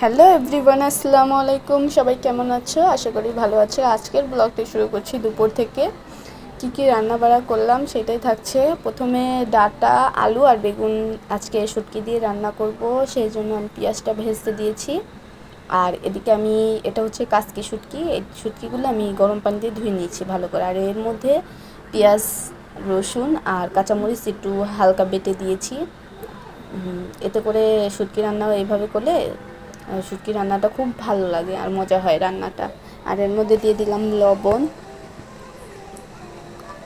Hello everyone, আসসালামু আলাইকুম। সবাই কেমন আছো? আশা করি ভালো আছো। আজকের ব্লগটি শুরু করছি দুপুর থেকে। কি কি রান্না বাড়া করলাম সেটাই থাকছে। প্রথমে ডাটা, আলু আর বেগুন আজকে শুটকি দিয়ে রান্না করব। সেই জন্য আমি পেঁয়াজটা ভেজতে দিয়েছি। আর এদিকে আমি, এটা হচ্ছে কাসকি শুটকি। এই শুটকিগুলো আমি গরম পানি দিয়ে ধুয়ে নিয়েছি ভালো করে। আর এর মধ্যে পেঁয়াজ, রসুন আর কাঁচামরিচ একটু হালকা বেটে দিয়েছি। এতে করে শুটকি রান্না এইভাবে করলে শুটকি রান্নাটা খুব ভালো লাগে আর মজা হয় রান্নাটা। আর এর মধ্যে দিয়ে দিলাম লবণ।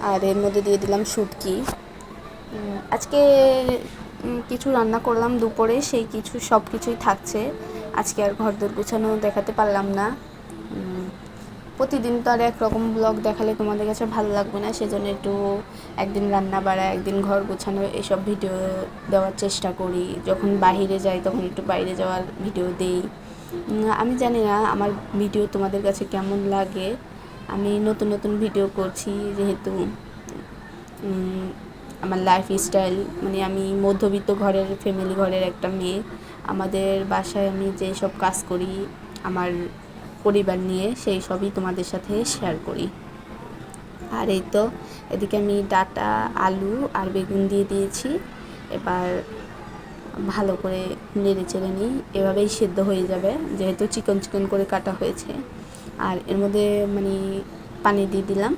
আর এর মধ্যে দিয়ে দিলাম শুটকি। আজকে কিছু রান্না করলাম দুপুরে, সেই কিছু সব কিছুই থাকছে। আজকে আর ঘর দোর গুছানো দেখাতে পারলাম না। প্রতিদিন তো আর একরকম ব্লগ দেখালে তোমাদের কাছে ভালো লাগবে না, সেজন্য একটু একদিন রান্না বাড়া, একদিন ঘর গোছানো, এসব ভিডিও দেওয়ার চেষ্টা করি। যখন বাহিরে যাই, তখন একটু বাইরে যাওয়ার ভিডিও দেই। আমি জানি না আমার ভিডিও তোমাদের কাছে কেমন লাগে। আমি নতুন নতুন ভিডিও করছি, যেহেতু আমার লাইফ স্টাইল মানে আমি মধ্যবিত্ত ঘরের ফ্যামিলি ঘরের একটা মেয়ে। আমাদের বাসায় আমি যেসব কাজ করি, আমার পরিবার নিয়ে সেই সবই তোমাদের সাথে শেয়ার করি। আর এই তো, এদিকে আমি ডাটা, আলু আর বেগুন দিয়ে দিয়েছি। এবার ভালো করে নেড়ে চেড়ে নিই, এভাবেই সেদ্ধ হয়ে যাবে, যেহেতু চিকন চিকন করে কাটা হয়েছে। আর এর মধ্যে মানে পানি দিয়ে দিলাম।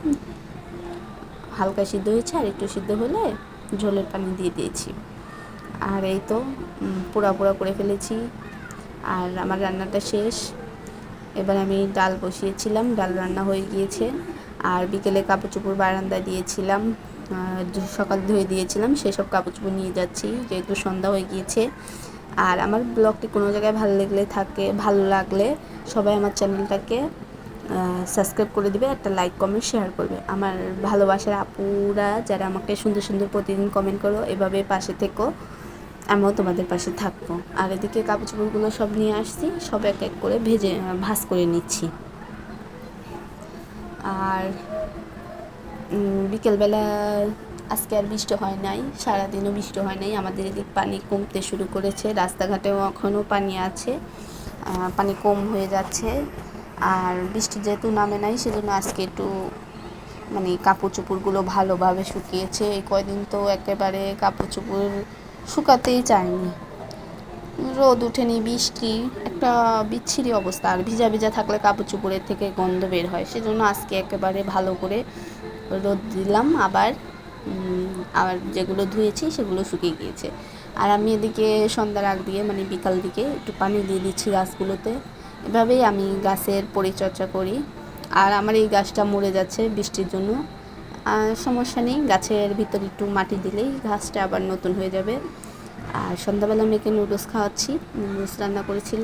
হালকা সিদ্ধ হয়েছে, আর একটু সিদ্ধ হলে ঝোলের পানি দিয়ে দিয়েছি। আর এই তো পোড়া পোড়া করে ফেলেছি। আর আমার রান্নাটা শেষ। এবার আমি ডাল বসিয়েছিলাম, ডাল রান্না হয়ে গিয়েছে। আর বিকেলে কাপড় চোপড় বারান্দায় দিয়েছিলাম সকাল ধুয়ে দিয়েছিলাম, সেসব কাপড় চোপড় নিয়ে যাচ্ছি, যেহেতু সন্ধ্যা হয়ে গিয়েছে। আর আমার ব্লগটি কোনো জায়গায় ভালো লাগলে থাকে, ভালো লাগলে সবাই আমার চ্যানেলটাকে সাবস্ক্রাইব করে দিবে, একটা লাইক কমেন্ট শেয়ার করবে। আমার ভালোবাসার আপুরা যারা আমাকে সুন্দর সুন্দর প্রতিদিন কমেন্ট করো, এভাবে পাশে থেকো। আমিও তোমাদের পাশে থাকব। আর এদিকে কাপড় চোপড়গুলো সব নিয়ে আসছি, সব এক এক করে ভেজে, ভাজ করে নিচ্ছি। আর বিকেলবেলা আজকে আর বৃষ্টি হয় নাই, সারাদিনও বৃষ্টি হয় নাই। আমাদের এদিক পানি কমতে শুরু করেছে, রাস্তাঘাটেও এখনও পানি আছে পানি কম হয়ে যাচ্ছে। আর বৃষ্টি যেহেতু নামে নাই, সেজন্য আজকে একটু মানে কাপড় চোপড়গুলো ভালোভাবে শুকিয়েছে। এই কয়দিন তো একেবারে কাপড় চোপড় শুকাতেই চায়নি। রোদ উঠেনি, বৃষ্টি, একটা বিচ্ছিরি অবস্থা। আর ভিজা ভিজা থাকলে কাপড় চুপড়ের থেকে গন্ধ বের হয়। সেজন্য আজকে একেবারে ভালো করে রোদ দিলাম। আবার আর যেগুলো ধুয়েছি সেগুলো শুকিয়ে গিয়েছে। আর আমি এদিকে সন্ধ্যার আগ দিয়ে মানে বিকাল দিকে একটু পানি দিয়ে দিচ্ছি গাছগুলোতে। এভাবেই আমি গাছের পরিচর্যা করি। আর আমার এই গাছটা মরে যাচ্ছে বৃষ্টির জন্য। সমস্যা নেই, গাছের ভিতরে একটু মাটি দিলেই ঘাসটা আবার নতুন হয়ে যাবে। আর সন্ধ্যাবেলা মেয়েকে নুডলস খাওয়াচ্ছি নুডলস রান্না করেছিলাম।